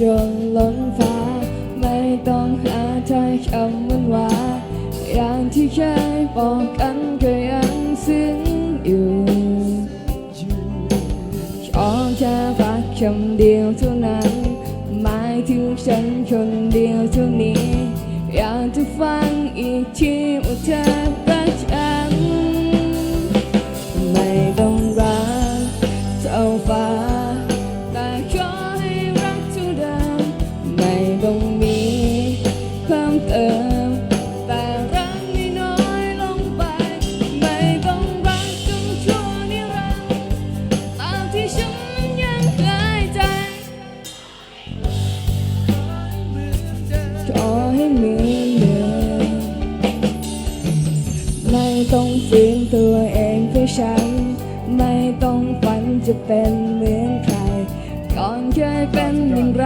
จนล้นฟ้า ไม่ต้องหาถ้อยคำหวานวาอย่างที่เคยบอกกันก็ยังซึ้งอยู่ขอแค่รักคำเดียวเท่านั้นหมายถึงฉันคนเดียวเท่านี้ อยากจะฟังอีกทีว่าเธอ ขอให้เหมือนเดิมไม่ต้องฝืนตัวเองเพื่อฉัน ไม่ต้องฝันจะเป็นเหมือนใคร ก่อนเคยเป็นอย่างไร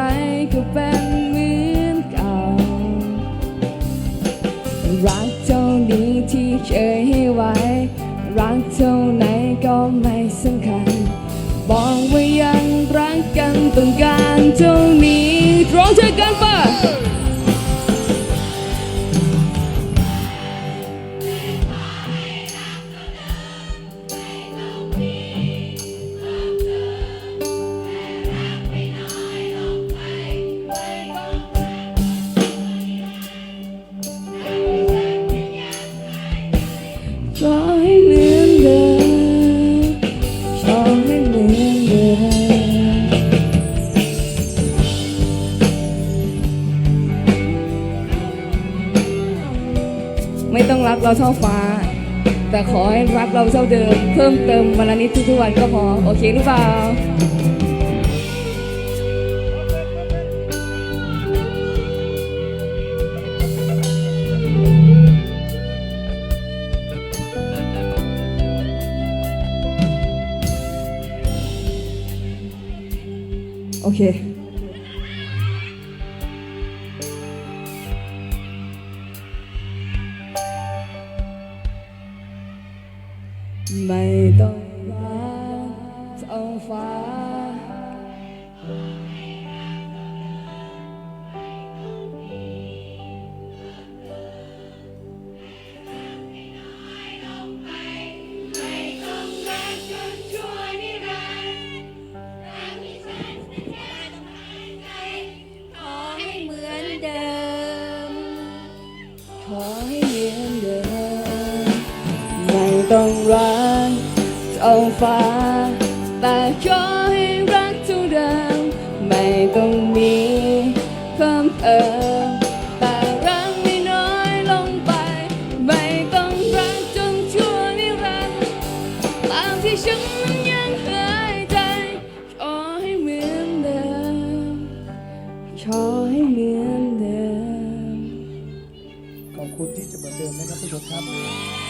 ก็เป็นเหมือนเก่า รักเท่านี้ที่เคยให้ไว้ รักเท่าไหนก็ไม่สำคัญบอกว่ายังรักกันต้องการเท่านี้ร้องเธอกันปะ ไม่ต้องรักเราเท่าฟ้า แต่ขอให้รักเราเท่าเดิม เพิ่มเติมวันละนิดทุกๆวันก็พอ โอเคหรือเปล่าโอเค ไม่ต้องรักเท่าฟ้า ขอให้ ต้องรักเท่าฟ้า แต่ขอให้รักเท่าเดิมไม่ต้องมีเพิ่มเติมแต่รักไม่น้อยลงไป ไม่ต้องรักจนชั่วนิรันดร์ตามที่ฉันนั้นยังหายใจ ขอให้เหมือนเดิม ขอให้เหมือนเดิม ขอบคุณที่จะเหมือนเดิมนะครับผู้ชมครับ